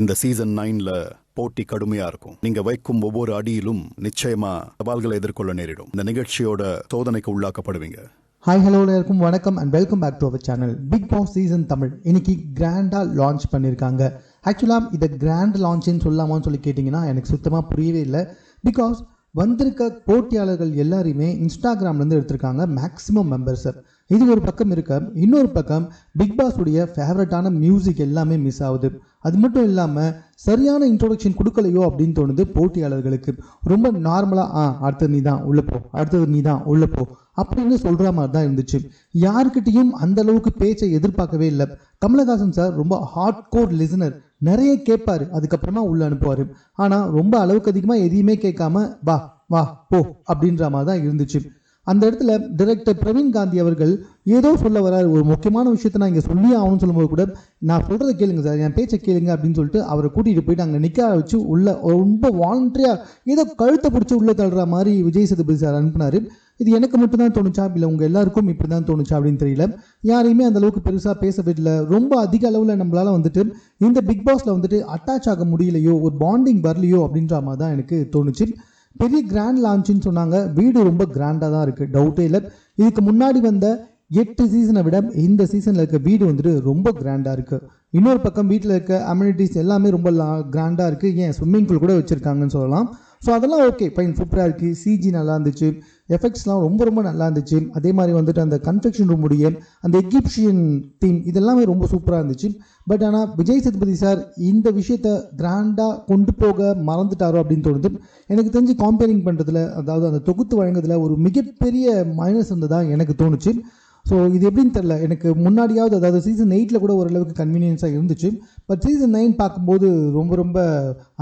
இந்த சீசன் நைன்ல போட்டி கடுமையா இருக்கும். நீங்க வைக்கும் ஒவ்வொரு அடியிலும் நிச்சயமா சவால்களை எதிர்கொள்ள நேரிடும். இந்த நிகழ்ச்சியோட சோதனைக்கு உள்ளாக்கப்படுவீங்க. ஹாய் ஹலோ எல்லாருக்கும் வணக்கம் and welcome back to our channel Bigg Boss season Tamil இன்னைக்கு கிராண்டாக லான்ச் பண்ணியிருக்காங்க ஆக்சுவலாக இதை கிராண்ட் லான்ச்னு சொல்லாமான்னு சொல்லி கேட்டிங்கன்னா எனக்கு சுத்தமாக புரியவே இல்லை. பிகாஸ் வந்திருக்க போட்டியாளர்கள் எல்லாரையுமே இன்ஸ்டாகிராம்லேருந்து எடுத்திருக்காங்க. மேக்ஸிமம் மெம்பர்ஸை இது ஒரு பக்கம் இருக்க இன்னொரு பக்கம் பிக் பாஸுடைய ஃபேவரட்டான மியூசிக் எல்லாமே மிஸ் ஆகுது. அது மட்டும் இல்லாமல் சரியான இன்ட்ரோடக்ஷன் கொடுக்கலையோ அப்படின்னு தோணுது போட்டியாளர்களுக்கு. ரொம்ப நார்மலாக ஆ அடுத்தது நீ தான் உள்ளே போ அடுத்தது நீ தான் உள்ளே போ அப்படின்னு சொல்கிற மாதிரி தான் இருந்துச்சு. யாருக்கிட்டேயும் அந்த அளவுக்கு பேச்சை எதிர்பார்க்கவே இல்லை. கமலஹாசன் சார் ரொம்ப ஹார்ட் கோர் லிசனர் நிறைய கேட்பார் அதுக்கப்புறமா உள்ள அனுப்புவார். ஆனால் ரொம்ப அளவுக்கு அதிகமாக எதையுமே கேட்காம வா வா போ அப்படின்ற மாதிரி தான் இருந்துச்சு. அந்த இடத்துல டைரக்டர் பிரவீன் காந்தி அவர்கள் ஏதோ சொல்ல வராரு ஒரு முக்கியமான விஷயத்தை நான் இங்கே சொல்லி ஆகணும்னு சொல்லும்போது கூட நான் சொல்கிறத கேளுங்க சார். என் பேச்சை கேளுங்க அப்படின்னு சொல்லிட்டு அவரை கூட்டிகிட்டு போயிட்டு அங்கே நிற்க வச்சு உள்ள ரொம்ப வாலண்டரியாக ஏதோ கழுத்தை பிடிச்சி உள்ளே தள்ளுற மாதிரி விஜய் சேதுபதி சார் அனுப்புனார். இது எனக்கு மட்டும் தான் தோணுச்சா? இல்லை உங்கள் எல்லாருக்கும் இப்படி தான் தோணுச்சா அப்படின்னு தெரியல. யாரையுமே அந்த அளவுக்கு பெருசாக பேச விடல. ரொம்ப அதிக அளவில் நம்மளால் வந்துட்டு இந்த பிக் பாஸில் வந்துட்டு அட்டாச் ஆக முடியலையோ ஒரு பாண்டிங் வரலையோ அப்படின்ற மாதிரி தான் எனக்கு தோணுச்சு. பெரிய கிராண்ட் லான்ச்சுன்னு சொன்னாங்க. வீடு ரொம்ப கிராண்டாக தான் இருக்குது டவுட்டே இல்லை. இதுக்கு முன்னாடி வந்த எட்டு சீசனை விட இந்த சீசனில் இருக்க வீடு வந்துட்டு ரொம்ப கிராண்டாக இருக்குது இன்னொரு பக்கம் வீட்டில் இருக்க அம்யூனிட்டிஸ் எல்லாமே ரொம்ப லா கிராண்டாக இருக்குது ஏன்? ஸ்விம்மிங் பூல் கூட வச்சுருக்காங்கன்னு சொல்லலாம். ஸோ அதெல்லாம் ஓகே ஃபைன் சூப்பராக இருக்குது சிஜி நல்லா இருந்துச்சு. எஃபெக்ட்ஸ்லாம் ரொம்ப ரொம்ப நல்லா இருந்துச்சு. அதே மாதிரி வந்துட்டு அந்த கன்ஃபெக்ஷன் ரூமுடைய அந்த எகிப்ஷியன் தீம் இதெல்லாமே ரொம்ப சூப்பராக இருந்துச்சு. பட் ஆனால் விஜய் சேதுபதி சார் இந்த விஷயத்த கிராண்டாக கொண்டு போக மறந்துட்டாரோ அப்படின்னு தோணுது. எனக்கு தெரிஞ்சு காம்பேரிங் பண்ணுறதுல அதாவது அந்த தொகுத்து வழங்குறதுல ஒரு மிகப்பெரிய மைனஸ் இருந்ததாக எனக்கு தோணுச்சு. ஸோ இது எப்படின்னு தெரில எனக்கு முன்னாடியாவது அதாவது சீசன் எயிட்டில் கூட ஓரளவுக்கு கன்வீனியன்ஸாக இருந்துச்சு. பட் சீசன் நைன் பார்க்கும்போது ரொம்ப ரொம்ப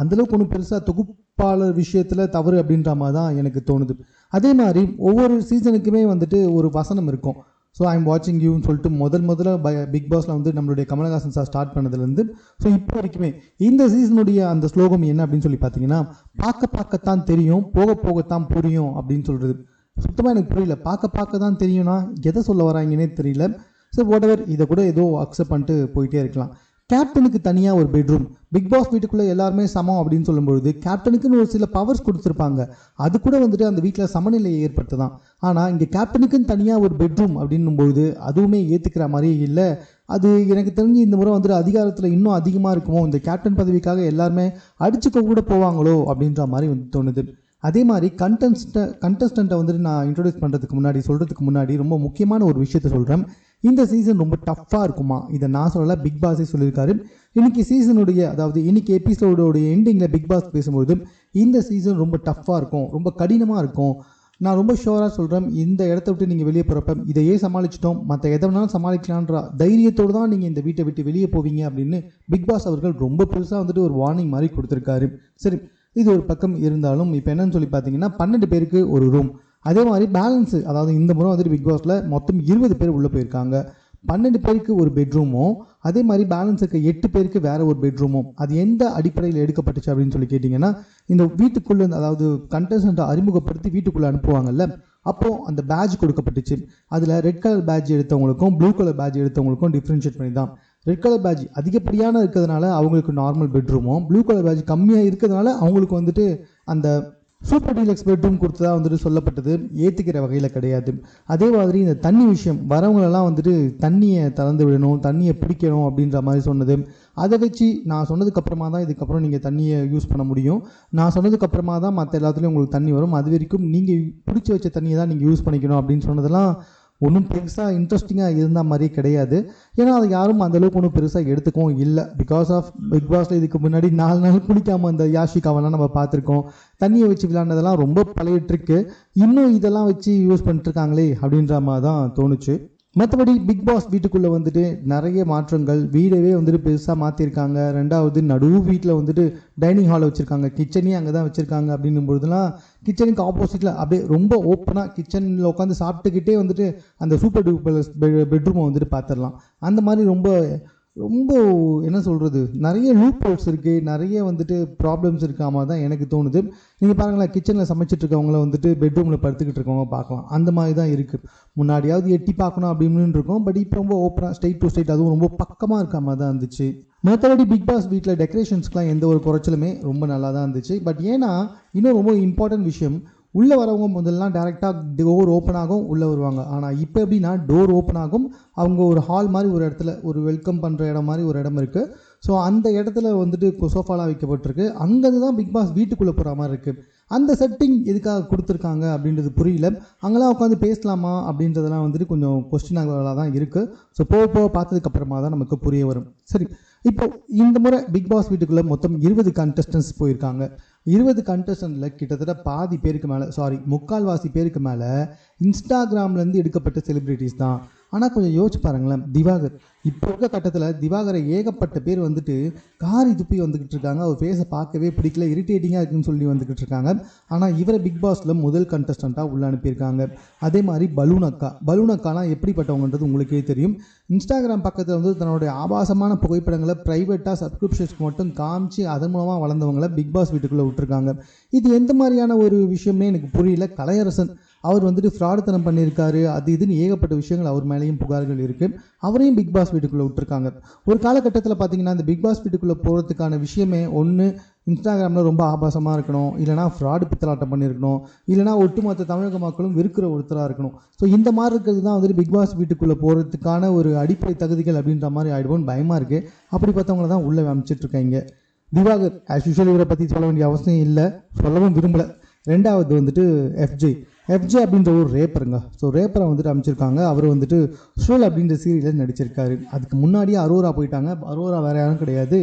அந்தளவுக்கு ஒன்றும் பெருசாக தொகுப்பாளர் விஷயத்தில் தவறு அப்படின்ற மாதிரி தான் எனக்கு தோணுது. அதே மாதிரி ஒவ்வொரு சீசனுக்குமே வந்துட்டு ஒரு வசனம் இருக்கும். ஸோ ஐம் வாட்சிங் யூன்னு சொல்லிட்டு முதல் முதல்ல ப பிக் பாஸில் வந்து நம்மளுடைய கமலஹாசன் சார் ஸ்டார்ட் பண்ணதுலேருந்து ஸோ இப்போ வரைக்குமே இந்த சீசனுடைய அந்த ஸ்லோகம் என்ன அப்படின்னு சொல்லி பார்த்தீங்கன்னா பார்க்க பார்க்கத்தான் தெரியும் போக போகத்தான் புரியும் அப்படின்னு சொல்கிறது சுத்தமாக எனக்கு புரியல. பார்க்க பார்க்க தான் தெரியும்னா எதை சொல்ல வராங்கன்னே தெரியல. ஸோ வாட் எவர் இதை கூட ஏதோ அக்செப்ட் பண்ணிட்டு போயிட்டே இருக்கலாம். கேப்டனுக்கு தனியாக ஒரு பெட்ரூம் பிக் பாஸ் வீட்டுக்குள்ளே எல்லாருமே சமம் அப்படின்னு சொல்லும்பொழுது கேப்டனுக்குன்னு ஒரு சில பவர்ஸ் கொடுத்துருப்பாங்க. அது கூட வந்துட்டு அந்த வீட்டில் சமநிலையை ஏற்படுத்துதான். ஆனால் இங்கே கேப்டனுக்குன்னு தனியாக ஒரு பெட்ரூம் அப்படின்னும்பொழுது அதுவுமே ஏற்றுக்கிற மாதிரியே இல்லை. அது எனக்கு தெரிஞ்சு இந்த முறை வந்துட்டு அதிகாரத்தில் இன்னும் அதிகமாக இருக்குமோ இந்த கேப்டன் பதவிக்காக எல்லாருமே அடிச்சுக்க கூட போவாங்களோ அப்படின்ற மாதிரி வந்து தோணுது. அதே மாதிரி கண்டஸ்ட கண்டஸ்டண்ட்டை வந்துட்டு நான் இன்ட்ரடியூஸ் பண்ணுறதுக்கு முன்னாடி சொல்கிறதுக்கு முன்னாடி ரொம்ப முக்கியமான ஒரு விஷயத்த சொல்கிறேன் இந்த சீசன் ரொம்ப டஃப்பாக இருக்குமா? இதை நான் சொல்லலை பிக் பாஸே சொல்லியிருக்காரு. இன்றைக்கி சீசனுடைய அதாவது இன்றைக்கி எபிசோடோடைய எண்டிங்கில் பிக் பாஸ் பேசும்போது இந்த சீசன் ரொம்ப டஃப்பாக இருக்கும் ரொம்ப கடினமாக இருக்கும். நான் ரொம்ப ஷோராக சொல்கிறேன் இந்த இடத்த விட்டு நீங்கள் வெளியே போகிறப்ப இதையே சமாளிச்சிட்டோம். மற்ற எதை வேணாலும் சமாளிக்கலான்ற தைரியத்தோடு தான் நீங்கள் இந்த வீட்டை விட்டு வெளியே போவீங்க அப்படின்னு பிக் பாஸ் அவர்கள் ரொம்ப பெருசாக வந்துட்டு ஒரு வார்னிங் மாதிரி கொடுத்துருக்காரு. சரி இது ஒரு பக்கம் இருந்தாலும் இப்போ என்னன்னு சொல்லி பார்த்தீங்கன்னா பன்னெண்டு பேருக்கு ஒரு ரூம் அதே மாதிரி பேலன்ஸு அதாவது இந்த முறை வந்துட்டு பிக் பாஸில் மொத்தம் இருபது பேர் உள்ளே போயிருக்காங்க. பன்னெண்டு பேருக்கு ஒரு பெட்ரூமும் அதே மாதிரி பேலன்ஸ் இருக்க எட்டு பேருக்கு வேறு ஒரு பெட்ரூமும் அது எந்த அடிப்படையில் எடுக்கப்பட்டுச்சு அப்படின்னு சொல்லி கேட்டிங்கன்னா இந்த வீட்டுக்குள்ளே அதாவது கண்டஸ்டண்ட்டை அறிமுகப்படுத்தி வீட்டுக்குள்ளே அனுப்புவாங்கல்ல அப்போது அந்த பேட்ச் கொடுக்கப்பட்டுச்சு. அதில் ரெட் கலர் பேட்ச் எடுத்தவங்களுக்கும் ப்ளூ கலர் பேட்ச் எடுத்தவங்களுக்கும் டிஃப்ரென்ஷியேட் பண்ணி தான் ரெட் கலர் பேட்ச் அதிகப்படியான இருக்கிறதுனால அவங்களுக்கு நார்மல் பெட்ரூமும் ப்ளூ கலர் பேட்ச் கம்மியாக இருக்கிறதுனால அவங்களுக்கு வந்துட்டு அந்த சூப்பர் டீலக்ஸ் பெட்ரூம் கொடுத்ததாக வந்துட்டு சொல்லப்பட்டது. ஏற்றுக்கிற வகையில் கிடையாது. அதே மாதிரி இந்த தண்ணி விஷயம் வரவங்களெல்லாம் வந்துட்டு தண்ணியை திறந்து விடணும் தண்ணியை பிடிக்கணும் அப்படின்ற மாதிரி சொன்னது. அதை வச்சு நான் சொன்னதுக்கப்புறமா தான் இதுக்கப்புறம் நீங்கள் தண்ணியை யூஸ் பண்ண முடியும். நான் சொன்னதுக்கப்புறமா தான் மற்ற எல்லாத்துலேயும் உங்களுக்கு தண்ணி வரும். அது வரைக்கும் நீங்கள் பிடிச்சி வச்ச தண்ணியை தான் நீங்கள் யூஸ் பண்ணிக்கணும் அப்படின்னு சொன்னதெல்லாம் ஒன்றும் பெருசாக இன்ட்ரெஸ்டிங்காக இருந்த மாதிரி கிடையாது. ஏன்னா அதை யாரும் அந்தளவுக்கு ஒன்றும் பெருசாக எடுத்துக்கவும் இல்லை. பிகாஸ் ஆஃப் பிக் பாஸில் இதுக்கு முன்னாடி நாலு நாள் குளிக்காமல் அந்த யாஷிகாவெல்லாம் நம்ம பார்த்துருக்கோம். தண்ணியை வச்சு விளையாண்டதெல்லாம் ரொம்ப பழைய ட்ரிக்கு இன்னும் இதெல்லாம் வச்சு யூஸ் பண்ணிட்டுருக்காங்களே அப்படின்ற மாதிரி தான் தோணுச்சு. மற்றபடி பிக் பாஸ் வீட்டுக்குள்ளே வந்துட்டு நிறைய மாற்றங்கள். வீடவே வந்துட்டு பெருசாக மாற்றிருக்காங்க ரெண்டாவது நடு வீட்டில் வந்துட்டு டைனிங் ஹாலை வச்சுருக்காங்க. கிச்சனையும் அங்கே தான் வச்சுருக்காங்க அப்படின்னும் பொழுதுலாம் கிச்சனுக்கு ஆப்போசிட்டில் அப்படியே ரொம்ப ஓப்பனாக கிச்சனில் உட்காந்து சாப்பிட்டுக்கிட்டே வந்துட்டு அந்த சூப்பர் டூப்பர் பெட்ரூமை வந்துட்டு பார்த்துடலாம் அந்த மாதிரி ரொம்ப ரொம்ப என்ன சொல்கிறது நிறைய லூப் அவுட்ஸ் இருக்குது நிறைய வந்துட்டு ப்ராப்ளம்ஸ் இருக்காம தான் எனக்கு தோணுது. நீங்கள் பாருங்களேன் கிச்சனில் சமைச்சிட்டு இருக்கவங்கள வந்துட்டு பெட்ரூமில் படுத்துக்கிட்டு இருக்கவங்க பார்க்கலாம். அந்த மாதிரி தான் இருக்குது முன்னாடியாவது எட்டி பார்க்கணும் அப்படின்னு இருக்கும். பட் இப்போ ரொம்ப ஓப்பனாக ஸ்டேட் டு ஸ்ட்ரைட் அதுவும் ரொம்ப பக்கமாக இருக்க மாதிரி தான் இருந்துச்சு. மற்றபடி பிக் பாஸ் வீட்டில் டெக்கரேஷன்ஸ்க்குலாம் எந்த ஒரு குறைச்சலுமே ரொம்ப நல்லா தான் இருந்துச்சு. பட் ஏன்னா இன்னும் ரொம்ப இம்பார்ட்டன்ட் விஷயம் உள்ளே வரவங்க முதல்லாம் டேரெக்டாக டோர் ஓப்பன் ஆகும் உள்ளே வருவாங்க. ஆனால் இப்போ எப்படின்னா டோர் ஓப்பன் ஆகும். அவங்க ஒரு ஹால் மாதிரி ஒரு இடத்துல ஒரு வெல்கம் பண்ணுற இடம் மாதிரி ஒரு இடம் இருக்குது ஸோ அந்த இடத்துல வந்துட்டு சோஃபாலாம் வைக்கப்பட்டிருக்கு. அங்கேருந்து தான் பிக் பாஸ் வீட்டுக்குள்ளே போகிற மாதிரி இருக்குது அந்த செட்டிங் எதுக்காக கொடுத்துருக்காங்க அப்படின்றது புரியல. அங்கெல்லாம் உட்காந்து பேசலாமா அப்படின்றதெல்லாம் வந்துட்டு கொஞ்சம் கொஸ்டின் கொஸ்டினாக தான் இருக்குது ஸோ போக போக பார்த்ததுக்கப்புறமா தான் நமக்கு புரிய வரும். சரி. இப்போ இந்த முறை பிக் பாஸ் வீட்டுக்குள்ளே மொத்தம் இருபது கண்டஸ்டன்ஸ் போயிருக்காங்க. இருபது கண்டஸ்டன்ட்டில் கிட்டத்தட்ட பாதி பேருக்கு மேலே சாரி முக்கால்வாசி பேருக்கு மேலே இன்ஸ்டாகிராம்லேருந்து எடுக்கப்பட்ட செலிப்ரிட்டிஸ் தான். ஆனால் கொஞ்சம் யோசிச்சு பாருங்களேன். திவாகர். இப்போ இருக்க கட்டத்தில் திவாகரை ஏகப்பட்ட பேர் வந்துட்டு காரி துப்பி வந்துக்கிட்டு இருக்காங்க. அவர் ஃபேஸை பார்க்கவே பிடிக்கல. இரிட்டேட்டிங்காக இருக்குன்னு சொல்லி வந்துக்கிட்டு இருக்காங்க. ஆனால் இவரை பிக் பாஸில் முதல் கண்டஸ்டண்ட்டாக உள்ள அனுப்பியிருக்காங்க. அதே மாதிரி பலூன் அக்கா. பலூன் அக்காலாம் எப்படிப்பட்டவங்கன்றது உங்களுக்கே தெரியும். இன்ஸ்டாகிராம் பக்கத்தில் வந்து தன்னுடைய ஆபாசமான புகைப்படங்களை ப்ரைவேட்டாக சப்ஸ்கிரிப்ஷன்ஸ்க்கு மட்டும் காமிச்சு அதன் மூலமாக வளர்ந்தவங்களை பிக் பாஸ் வீட்டுக்குள்ளே விட்டுருக்காங்க. இது எந்த மாதிரியான ஒரு விஷயமே எனக்கு புரியல. கலையரசன் அவர் வந்துட்டு ஃப்ராடுத்தனம் பண்ணியிருக்காரு அது இதுன்னு ஏகப்பட்ட விஷயங்கள் அவர் மேலேயும் புகார்கள் இருக்குது அவரையும் பிக் பாஸ் வீட்டுக்குள்ளே விட்டுருக்காங்க. ஒரு காலகட்டத்தில் பார்த்தீங்கன்னா இந்த பிக் பாஸ் வீட்டுக்குள்ளே போகிறதுக்கான விஷயமே ஒன்று இன்ஸ்டாகிராமில் ரொம்ப ஆபாசமாக இருக்கணும். இல்லைனா ஃப்ராடு பித்தலாட்டம் பண்ணியிருக்கணும். இல்லைனா ஒட்டுமொத்த தமிழக மக்களும் வெறுக்கிற ஒருத்தராக இருக்கணும். ஸோ இந்த மாதிரி இருக்கிறது தான் வந்துட்டு பிக் பாஸ் வீட்டுக்குள்ளே போகிறதுக்கான ஒரு அடிப்படை தகுதிகள் அப்படின்ற மாதிரி ஆகிடுவோன்னு பயமாக இருக்குது அப்படி பார்த்தவங்கள தான் உள்ளே அமைச்சிட்ருக்காங்க திவாகர் ஆஸ் யூஷுவல் இவரை பற்றி சொல்ல வேண்டிய அவசியம் இல்லை. சொல்லவும் விரும்பலை. ரெண்டாவது வந்துட்டு எஃப்ஜே எஃப்ஜே அப்படின்ற ஒரு ரேப்பருங்க ஸோ ரேப்பரை வந்துட்டு அமைச்சிருக்காங்க. அவர் வந்துட்டு ஷோல் அப்படின்ற சீரியலில் நடிச்சிருக்காரு. அதுக்கு முன்னாடியே அரோரா போயிட்டாங்க. அரோரா வேறு யாரும் கிடையாது.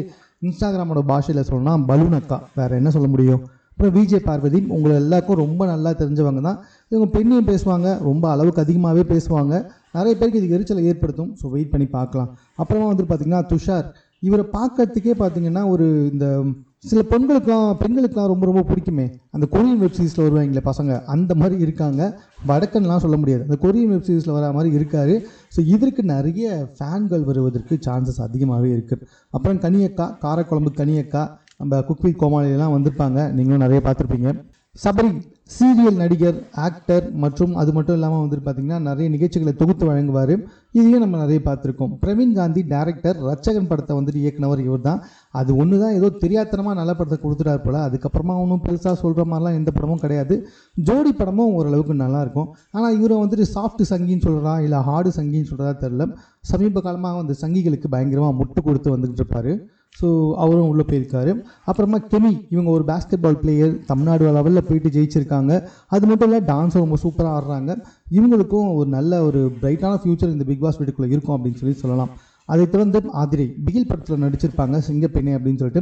இன்ஸ்டாகிராமோட பாஷையில் சொல்லணும்னா பலூன் அக்கா. வேறு என்ன சொல்ல முடியும்? அப்புறம் விஜய் பார்வதி உங்களை எல்லாருக்கும் ரொம்ப நல்லா தெரிஞ்சவங்க தான். இவங்க பெண்ணையும் பேசுவாங்க. ரொம்ப அளவுக்கு அதிகமாகவே பேசுவாங்க. நிறைய பேருக்கு இது எரிச்சலை ஏற்படுத்தும். ஸோ வெயிட் பண்ணி பார்க்கலாம். அப்புறமா வந்துட்டு பார்த்திங்கன்னா துஷார். இவரை பார்க்கறதுக்கே பார்த்தீங்கன்னா ஒரு இந்த சில பெண்களுக்கெலாம் பெண்களுக்கெலாம் ரொம்ப ரொம்ப பிடிக்குமே. அந்த கொரியன் வெப் சீரிஸில் வருவாங்களே பசங்க அந்த மாதிரி இருக்காங்க. வடக்கன்லாம் சொல்ல முடியாது. அந்த கொரியன் வெப் சீரிஸில் வர மாதிரி இருக்காரு. ஸோ இதற்கு நிறைய ஃபேன்கள் வருவதற்கு சான்சஸ் அதிகமாகவே இருக்குது அப்புறம் கனியக்கா காரக்குழம்பு கனியக்கா நம்ம குக்வி கோமாளியெல்லாம் வந்திருப்பாங்க. நீங்களும் நிறைய பார்த்துருப்பீங்க. சபரி சீரியல் நடிகர் ஆக்டர் மற்றும் அது மட்டும் இல்லாமல் வந்துட்டு பார்த்தீங்கன்னா நிறைய நிகழ்ச்சிகளை தொகுத்து வழங்குவார். இதையும் நம்ம நிறைய பார்த்துருக்கோம். பிரவீன் காந்தி டேரக்டர் ரச்சகன் படத்தை வந்துட்டு இயக்குனவர் இவர் தான் அது ஒன்று தான் ஏதோ தெரியாத்தனமாக நல்ல படத்தை கொடுத்துட்டார் போல். அதுக்கப்புறமா ஒன்றும் பெருசாக சொல்கிற மாதிரிலாம் எந்த படமும் கிடையாது. ஜோடி படமும் ஓரளவுக்கு நல்லாயிருக்கும். ஆனால் இவரை வந்துட்டு சாஃப்ட் சங்கின்னு சொல்கிறா இல்லை ஹார்டு சங்கின்னு சொல்கிறதா தெரில சமீப காலமாக வந்து சங்கிகளுக்கு பயங்கரமாக முட்டு கொடுத்து வந்துக்கிட்டு இருப்பார். ஸோ அவரும் உள்ளே போயிருக்காரு. அப்புறமா கெமி இவங்க ஒரு பேஸ்கெட் பால் பிளேயர் தமிழ்நாடு லெவலில் போயிட்டு ஜெயிச்சிருக்காங்க. அது மட்டும் இல்லை டான்ஸும் ரொம்ப சூப்பராக ஆடுறாங்க. இவங்களுக்கும் ஒரு நல்ல ஒரு பிரைட்டான ஃப்யூச்சர் இந்த பிக் பாஸ் வீட்டுக்குள்ளே இருக்கும் அப்படின்னு சொல்லி சொல்லலாம். அதை தொடர்ந்து ஆதிரை பிகில் படத்தில் நடிச்சிருப்பாங்க சிங்கப்பெண்ணே அப்படின்னு சொல்லிட்டு.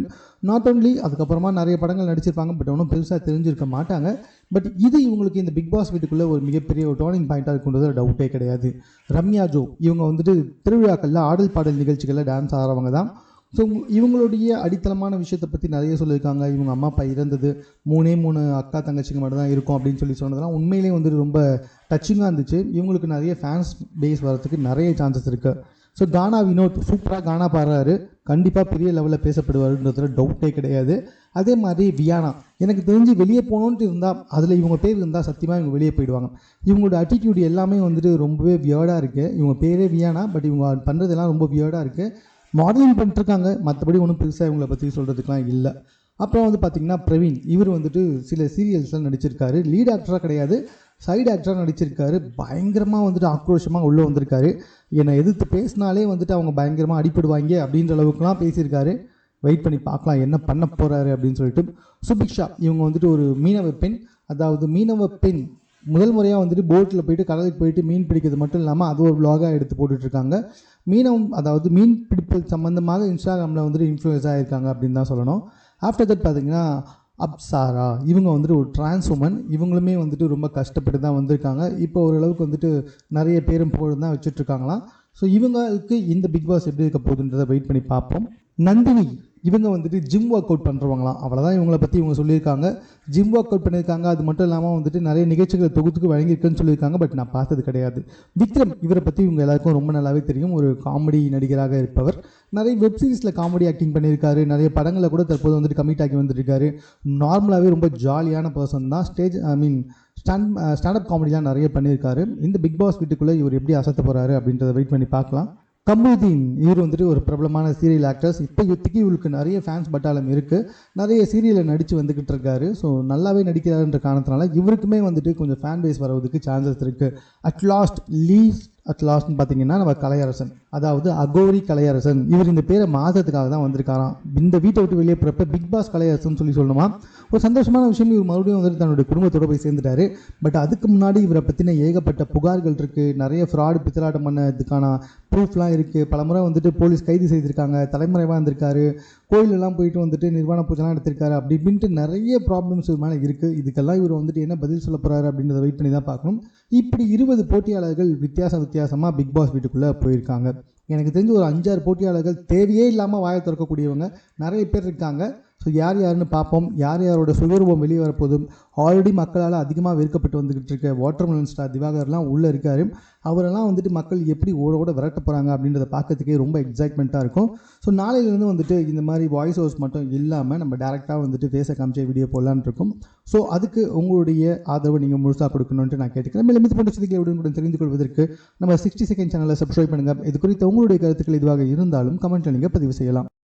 நாட் ஓன்லி அதுக்கப்புறமா நிறைய படங்கள் நடிச்சிருப்பாங்க பட் ஒன்றும் பெருசாக தெரிஞ்சிருக்க மாட்டாங்க. பட் இது இவங்களுக்கு இந்த பிக் பாஸ் வீட்டுக்குள்ளே ஒரு மிகப்பெரிய ஒரு டேர்னிங் பாயிண்ட்டாக இருக்குன்றது டவுட்டே கிடையாது. ரம்யா ஜோ இவங்க வந்துட்டு திருவிழாக்களில் ஆடல் பாடல் நிகழ்ச்சிகளில் டான்ஸ் ஆடுறவங்க தான். ஸோ இவங்களுடைய அடித்தளமான விஷயத்தை பற்றி நிறைய சொல்லியிருக்காங்க. இவங்க அம்மா அப்பா இறந்தது மூணே மூணு அக்கா தங்கச்சிங்க மட்டும் தான் இருக்கும் அப்படின்னு சொல்லி சொன்னதெல்லாம் உண்மையிலேயே வந்துட்டு ரொம்ப டச்சிங்காக இருந்துச்சு. இவங்களுக்கு நிறைய ஃபேன்ஸ் பேஸ் வரதுக்கு நிறைய சான்சஸ் இருக்குது ஸோ கானா வினோத் சூப்பராக கானா பாடுறாரு. கண்டிப்பாக பெரிய லெவலில் பேசப்படுவாருன்றதுல டவுட்டே கிடையாது. அதே மாதிரி வியானா. எனக்கு தெரிஞ்சு வெளியே போகணுன்ட்டு இருந்தால் அதில் இவங்க பேர் இருந்தால் சத்தியமாக இவங்க வெளியே போயிடுவாங்க. இவங்களோட attitude எல்லாமே வந்துட்டு ரொம்பவே வியர்டாக இருக்குது இவங்க பேரே வியானா பட் இவங்க பண்ணுறதெல்லாம் ரொம்ப வியர்டாக இருக்குது மாடலிங் பண்ணிட்டுருக்காங்க. மற்றபடி ஒன்றும் பெருசாக இவங்களை பற்றி சொல்கிறதுக்குலாம் இல்லை. அப்புறம் வந்து பார்த்திங்கன்னா பிரவீன் இவர் வந்துட்டு சில சீரியல்ஸ்லாம் நடிச்சிருக்காரு. லீட் ஆக்டராக கிடையாது. சைடு ஆக்டராக நடிச்சிருக்காரு. பயங்கரமாக வந்துட்டு ஆக்ரோஷமாக உள்ளே வந்திருக்காரு. என்னை எதிர்த்து பேசினாலே வந்துட்டு அவங்க பயங்கரமாக அடிப்படுவாங்க அப்படின்ற அளவுக்குலாம் பேசியிருக்காரு. வெயிட் பண்ணி பார்க்கலாம் என்ன பண்ண போகிறாரு அப்படின்னு சொல்லிட்டு. சுபிக்ஷா இவங்க வந்துட்டு ஒரு மீனவ பெண். அதாவது மீனவ பெண் முதல் முறையாக வந்துட்டு போட்டில் போயிட்டு கடலுக்கு போயிட்டு மீன் பிடிக்கிறது மட்டும் இல்லாமல் அது ஒரு விலாகாக எடுத்து போட்டுட்ருக்காங்க. மீனவம் அதாவது மீன் பிடிப்பது சம்மந்தமாக இன்ஸ்டாகிராமில் வந்துட்டு இன்ஃப்ளூயன்ஸ் ஆகியிருக்காங்க அப்படின்னு தான் சொல்லணும். ஆஃப்டர் தட் பார்த்தீங்கன்னா அப்சாரா இவங்க வந்துட்டு ஒரு டிரான்ஸ் உமன் இவங்களுமே வந்துட்டு ரொம்ப கஷ்டப்பட்டு தான் வந்திருக்காங்க. இப்போ ஓரளவுக்கு வந்துட்டு நிறைய பேரும் புகழும் தான் வச்சுட்ருக்காங்களாம். ஸோ இவங்களுக்கு இந்த பிக் பாஸ் எப்படி இருக்க போகுதுன்றதை வெயிட் பண்ணி பார்ப்போம். நந்தினி இவங்க வந்துட்டு ஜிம் ஒர்க் அவுட் பண்ணுறவங்களாம் அவ்வளோதான் இவங்களை பற்றி இவங்க சொல்லியிருக்காங்க. ஜிம் ஒர்க் அவுட் பண்ணியிருக்காங்க. அது மட்டும் இல்லாமல் வந்துட்டு நிறைய நிகழ்ச்சிகளை தொகுத்துக்கு வழங்கியிருக்குன்னு சொல்லியிருக்காங்க. பட் நான் பார்த்தது கிடையாது. விக்ரம் இவரை பற்றி இவங்க எல்லாருக்கும் ரொம்ப நல்லாவே தெரியும். ஒரு காமெடி நடிகராக இருப்பவர். நிறைய வெப் சீரிஸில் காமெடி ஆக்டிங் பண்ணியிருக்காரு. நிறைய படங்களை கூட தற்போது வந்துட்டு கமிட் ஆகி வந்துருக்காரு. நார்மலாகவே ரொம்ப ஜாலியான பர்சன் தான். Stage I mean stand stand up காமெடிலாம் நிறைய பண்ணியிருக்காரு. இந்த பிக் பாஸ் வீட்டுக்குள்ளே இவர் எப்படி அசத்த போகிறாரு அப்படின்றத வெயிட் பண்ணி பார்க்கலாம். கமருதீன் இவர் வந்துட்டு ஒரு பிரபலமான சீரியல் ஆக்டர்ஸ் இப்போ யுத்திக்கு இவருக்கு நிறைய ஃபேன்ஸ் பட்டாளம் இருக்குது நிறைய சீரியலில் நடித்து வந்துக்கிட்டு இருக்காரு. ஸோ நல்லாவே நடிக்கிறாருன்ற காரணத்தினால இவருக்குமே வந்துட்டு கொஞ்சம் ஃபேன் பேஸ் வரதுக்கு சான்சஸ் இருக்குது அட் லாஸ்ட் லீஸ் அட் லாஸ்ட்னு பார்த்தீங்கன்னா நம்ம கலையரசன். அதாவது அகோரி கலையரசன். இவர் இந்த பேரை மாதத்துக்காக தான் வந்திருக்காராம். இந்த வீட்டை விட்டு வெளியே போகிறப்ப பிக் பாஸ் கலையரசன் சொல்லி சொல்லணுமா? ஒரு சந்தோஷமான விஷயம். இவர் மறுபடியும் வந்துட்டு தன்னுடைய குடும்பத்தோடு போய் சேர்ந்துட்டாரு. பட் அதுக்கு முன்னாடி இவரை பற்றின ஏகப்பட்ட புகார்கள் இருக்குது நிறைய ஃப்ராடு பித்தலாட்டம் பண்ணதுக்கான ப்ரூஃப்லாம் இருக்குது பல முறை வந்துட்டு போலீஸ் கைது செய்திருக்காங்க. தலைமறைவாக இருந்திருக்காரு. கோயிலெல்லாம் போயிட்டு வந்துட்டு நிர்வாண பூஜைலாம் எடுத்திருக்காரு அப்படி இப்படின்ட்டு நிறைய ப்ராப்ளம்ஸ் இவர் மேலே இருக்குது இதுக்கெல்லாம் இவர் வந்துட்டு என்ன பதில் சொல்ல போகிறாரு அப்படின்றத வெயிட் பண்ணி தான் பார்க்கணும். இப்படி இருபது போட்டியாளர்கள் வித்தியாச வித்தியாசமாக பிக் பாஸ் வீட்டுக்குள்ளே போயிருக்காங்க. எனக்கு தெரிஞ்சு ஒரு அஞ்சாறு போட்டியாளர்கள் தேவையே இல்லாமல் வாயை திறக்கக்கூடியவங்க. நிறைய பேர் இருக்காங்க. ஸோ யார் யாருன்னு பார்ப்போம். யார் யாரோட சுகரூபம் வெளியே வரப்போதும் ஆல்ரெடி மக்களால் அதிகமாக வெறுக்கப்பட்டு வந்துக்கிட்டு இருக்க வாட்டர்மெலன் ஸ்டார் திவாகர்லாம் உள்ளே இருக்கார். அவரெல்லாம் வந்துட்டு மக்கள் எப்படி ஓட ஓட விரட்ட போகிறாங்க அப்படின்றத பார்க்கறதுக்கே ரொம்ப எக்ஸைட்மெண்ட்டாக இருக்கும். ஸோ நாளையிலேருந்து வந்துட்டு இந்த மாதிரி வாய்ஸ் ஓவர்ஸ் மட்டும் இல்லாமல் நம்ம டேரெக்டாக வந்துட்டு ஃபேஸை காமிச்ச வீடியோ போடலான்னு இருக்கும். ஸோ அதுக்கு உங்களுடைய ஆதரவு நீங்கள் முழுசாக கொடுக்கணுன்ட்டு நான் கேட்டுக்கிறேன். மேலும் இது போன்ற செய்திகளை உடனுக்குடன் தெரிந்து கொள்வதற்கு நம்ம சிக்ஸ்டி செகண்ட் சேனலை சப்ஸ்கிரைப் பண்ணுங்கள் இது குறித்த உங்களுடைய கருத்துக்கள் இதுவாக இருந்தாலும் கமெண்ட்டில் நீங்கள் பதிவு செய்யலாம்.